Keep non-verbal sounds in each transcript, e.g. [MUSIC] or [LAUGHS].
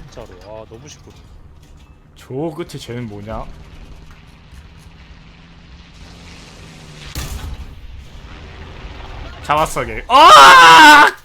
진짜로 아 너무 쉽고 저 끝에 쟤는 뭐냐? 잡았어 걔. 아!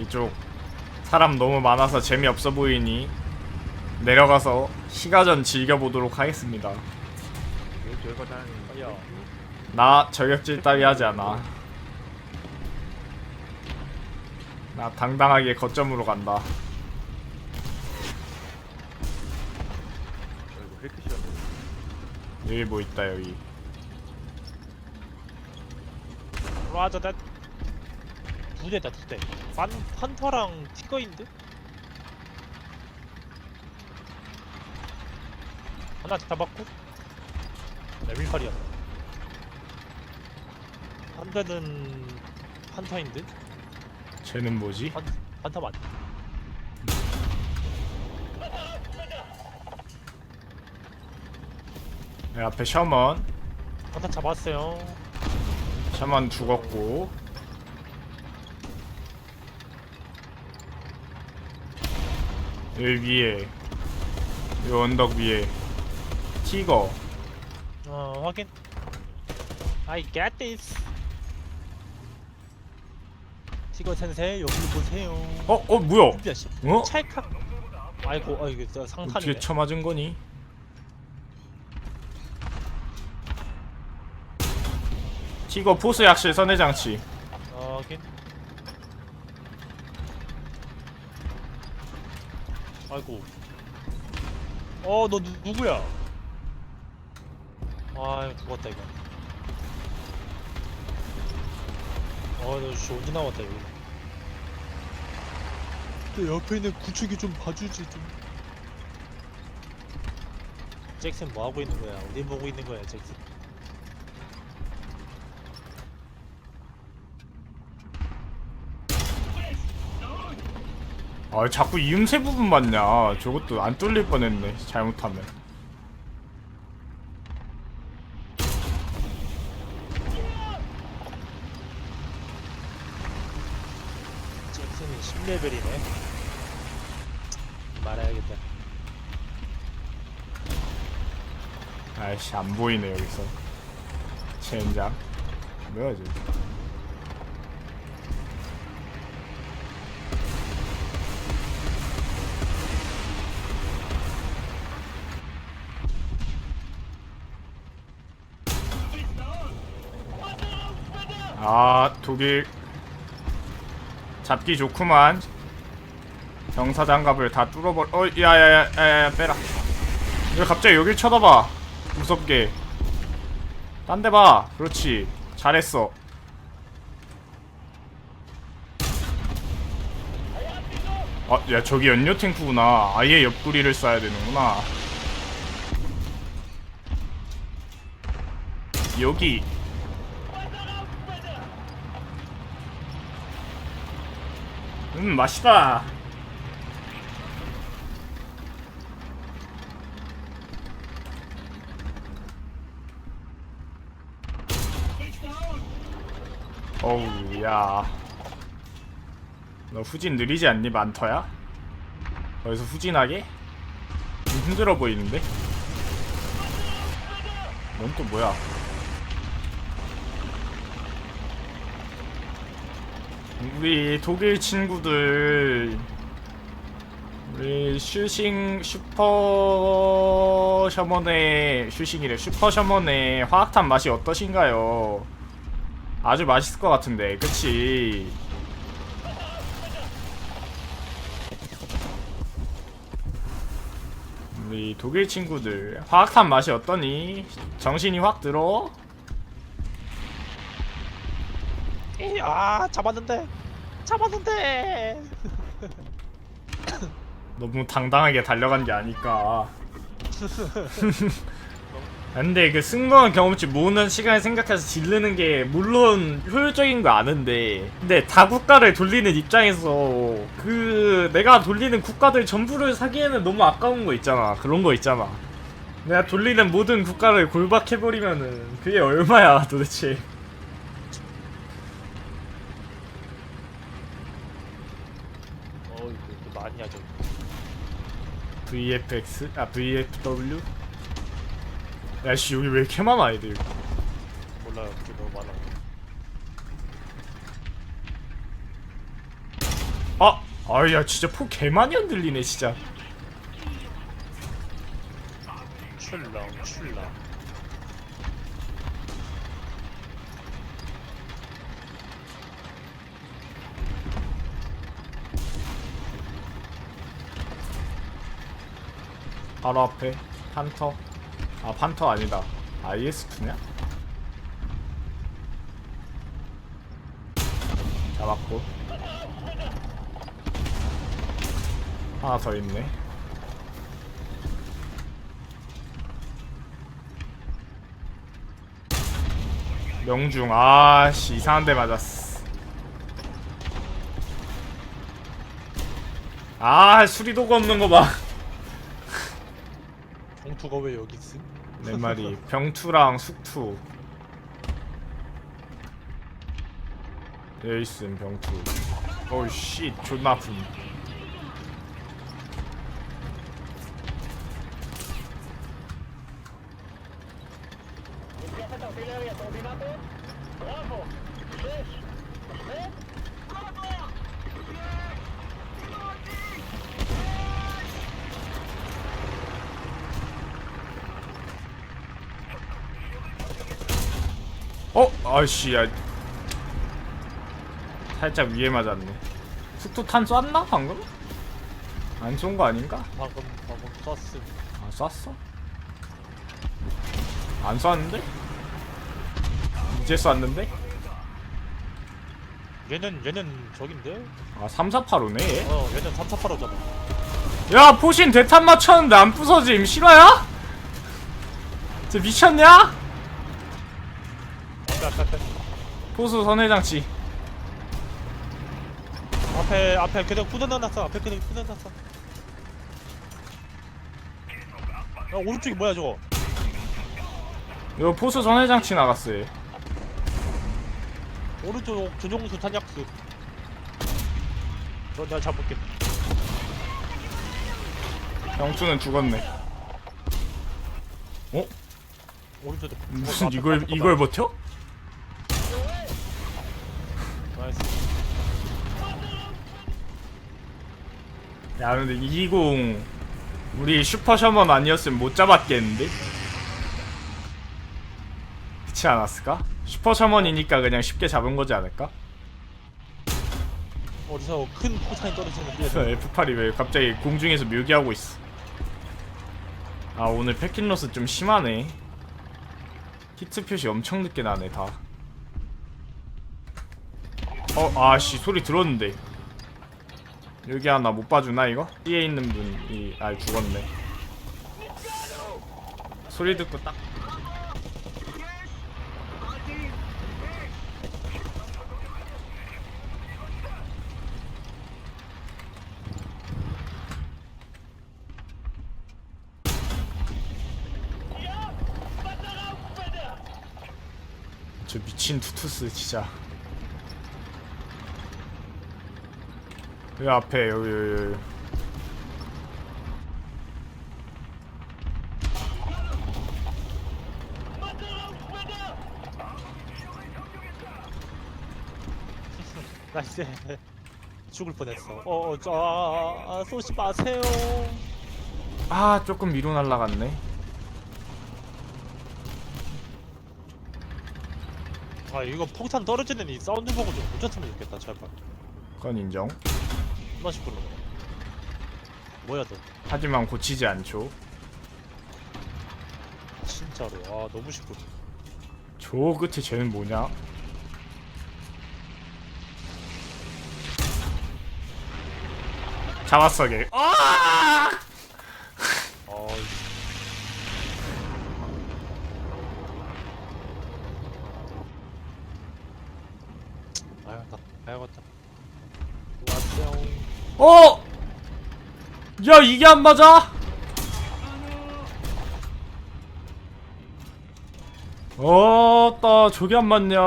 이쪽 사람 너무 많아서 재미없어 보이니 내려가서 시가전 즐겨보도록 하겠습니다. 나 저격질 따위 하지 않아. 나 당당하게 거점으로 간다. 여기 뭐 있다 여기. 라자 나 두 대다 두대. 판 판터랑 티거인데? 하나 잡았고. 레벨팔이야. 한 대는 판타인데? 쟤는 뭐지? 판 판타 맞 내 앞에 셔먼. 판타 잡았어요. 셔먼 죽었고. 여기 위에. 이 언덕 위에. 티거. 어 확인 I get this 티거 센세 여기 보세요 어, 어, 뭐야? 준비야 씨 어? 찰칵 아이고 아 이게 저 어떻게 상탄이네 쳐맞은 거니? 티거 포스 약실 선의 장치. 어, 확인 아이고. 어 너 누구야? 아 이거 죽었다 이거. 어너 씨 언제 나왔다 이거. 내 옆에 있는 구축이 좀 봐주지 좀. 잭슨 뭐 하고 있는 거야? 어디 보고 있는 거야 잭슨 아, 자꾸 이음새 부분 맞냐? 저것도 안 뚫릴 뻔했네. 잘못하면. 잭슨이 10레벨이네 말해야겠다 아이씨, 안 보이네, 여기서. 젠장. 뭐야, 저. 아, 독일 잡기 좋구만. 병사 장갑을 다 뚫어버. 어, 야야야, 야야, 빼라. 왜 갑자기 여길 쳐다봐? 무섭게. 딴 데 봐. 그렇지. 잘했어. 아, 야, 저기 연료 탱크구나. 아예 옆구리를 쏴야 되는구나. 여기. 음, 맛있다. 어우, 야. 너 후진 느리지 않니, 만터야? 거기서 후진하게? 좀 힘들어 보이는데? 넌 또 뭐야? 우리 독일 친구들 우리 슈싱 슈퍼 셔먼의 슈싱이래 슈퍼 셔먼의 화학탄 맛이 어떠신가요? 아주 맛있을 것 같은데 그치 우리 독일 친구들 화학탄 맛이 어떠니? 정신이 확 들어? 이, 아 잡았는데 잡았는데. 너무 당당하게 달려간 게 아닐까. [LAUGHS] 근데 그 승무원 경험치 모으는 시간을 생각해서 지르는 게 물론 효율적인 거 아는데. 근데 다 국가를 돌리는 입장에서 그 내가 돌리는 국가들 전부를 사기에는 너무 아까운 거 있잖아. 그런 거 있잖아. 내가 돌리는 모든 국가를 골박해버리면은 그게 얼마야 도대체 어 이거 또 많이 하죠 VFX? 아 VFW? 야씨 여기 왜 이렇게 많아 애들 몰라요 그게 너무 많아 아! 아야 진짜 폭 개많이 흔들리네 진짜 출렁 출렁 바로 앞에 판터. 아 판터 아니다. IS2냐? 잡았고. 하나 더 있네. 명중. 아씨 이상한 데 맞았어. 아 수리도구 없는 거봐 봉투가 왜 여기 있음? 내 말이 병투랑 숙투. 여기 있음 병투. 오씨 존나 아픔 어? 아이씨 야 살짝 위에 맞았네 숙투탄 쐈나 방금? 안 쏜 거 아닌가? 방금 방금 썼음 아 쐈어? 안 쐈는데? 이제 쐈는데? 얘는 얘는 저긴데? 아 348호네 얘? 어 얘는 348호잖아 야 포신 대탄 맞췄는데 안 부서짐 실화야? 쟤 미쳤냐? 포수 선회장치. 앞에 앞에 그냥 후드나놨어 앞에 그냥 후드나놨어 야 오른쪽이 뭐야 저거? 이거 포수 선회장치 나갔어 얘 오른쪽 전용수 탄약수. 너 내가 잡을게. 병투는 죽었네. 어? 오른쪽에 무슨 앞에 이걸 이걸 버텨? 나이스 야 근데 220 우리 슈퍼 셔먼 아니었으면 못 잡았겠는데? 그렇지 않았을까? 슈퍼 셔먼이니까 그냥 쉽게 잡은 거지 않을까? 어디서 큰 포탄이 떨어지는데 [LAUGHS] F8이 왜 갑자기 공중에서 묘기하고 있어 아 오늘 패킨로스 좀 심하네 히트 표시 엄청 늦게 나네 다 어, 아씨 소리 들었는데. 여기 하나 못 봐주나 이거? B에 있는 분이 아 죽었네. 소리 듣고 딱. 저 미친 투투스 진짜 여기 앞에 여기 여기, 여기. [LAUGHS] 나이스 죽을 뻔했어. 어 저 아, 아, 쏘지 마세요. 아 조금 위로 날라갔네. 아 이거 폭탄 떨어지는 이 사운드 보고 좀 고쳤으면 좋겠다 제발. 그건 인정 하나씩 불러 뭐야 너 하지만 고치지 않죠 진짜로 아 너무 시끄러 저 끝에 쟤는 뭐냐? 잡았어 걔. 아! 아 아유 나 가야겠다 어! 야 이게 안 맞아? 어따 저게 안 맞냐?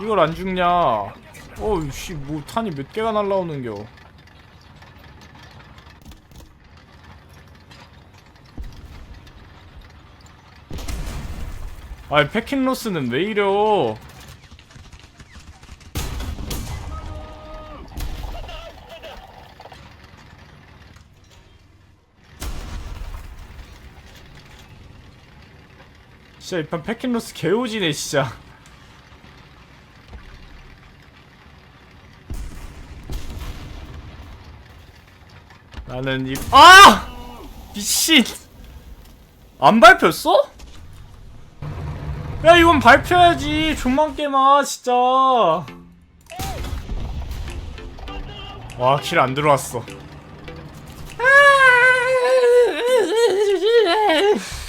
이걸 안 죽냐? 어이씨 뭐 탄이 몇 개가 날라오는겨? 아이 패킨로스는 왜 이려? 진짜 이 판 패킷로스 개오지네 진짜 나는 이.. 아! 미친! 안 발표했어? 야 이건 발표해야지 존만 깨마 진짜 와 킬 안 들어왔어 [LAUGHS]